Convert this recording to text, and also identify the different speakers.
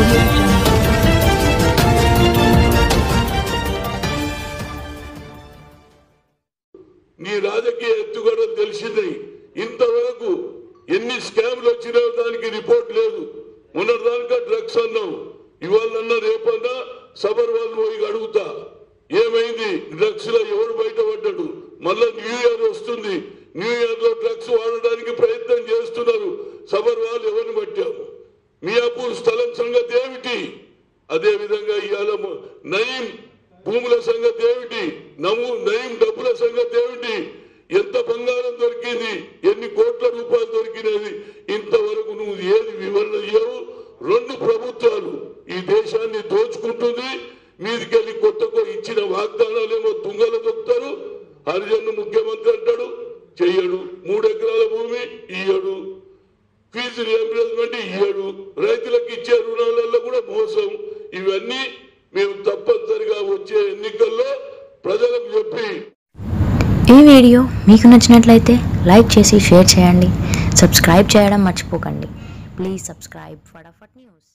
Speaker 1: నీ రాజకీయ ఎత్తుగడలు తెలిసింది. ఇంతవరకు ఎన్ని స్కామ్లు వచ్చినా దానికి రిపోర్ట్ లేదు. మొన్నటిదానికా డ్రగ్స్ అన్నావు. ఇవాళన్నా రేపన్నా సబర్ వాళ్ళు పోయి అడుగుతా. ఏమైంది? డ్రగ్స్లో ఎవరు బయటపడ్డాడు? మళ్ళా న్యూ ఇయర్ వస్తుంది. న్యూ ఇయర్లో డ్రగ్స్ వాడడానికి ప్రయత్నం చేస్తున్నారు. సబర్ వాళ్ళు ఎవరిని పట్టాము మియాపూర్ స్థలం సంగతి ఏమిటి? అదే విధంగా ఇవాళ నయీం భూముల సంగతి ఏమిటి? నము నయీం డబ్బుల సంగతి ఏమిటి? ఎంత బంగారం దొరికింది? ఎన్ని కోట్ల రూపాయలు దొరికినది? ఇంతవరకు నువ్వు ఏది వివరణ ఇవ్వవు రెండు ప్రభుత్వాలు ఈ దేశాన్ని దోచుకుంటుంది. మీదికెళ్ళి కొత్తగా ఇచ్చిన వాగ్దానాలేమో తుంగలు దొక్కుతారు. హరిజన్ను ముఖ్యమంత్రి అంటాడు. చెయ్యడు. మూడు ఎకరాల భూమి ఇయ్యడు. Fee reimbursement ఇయ్యడు. ఇవన్నీ మేము తప్పనిసరిగా వచ్చే ఎన్నికల్లో ప్రజలకు చెప్పి
Speaker 2: ఈ వీడియో మీకు నచ్చినట్లయితే లైక్ చేసి షేర్ చేయండి. సబ్స్క్రైబ్ చేయడం మర్చిపోకండి. Please subscribe. ఫటాఫట్ న్యూస్.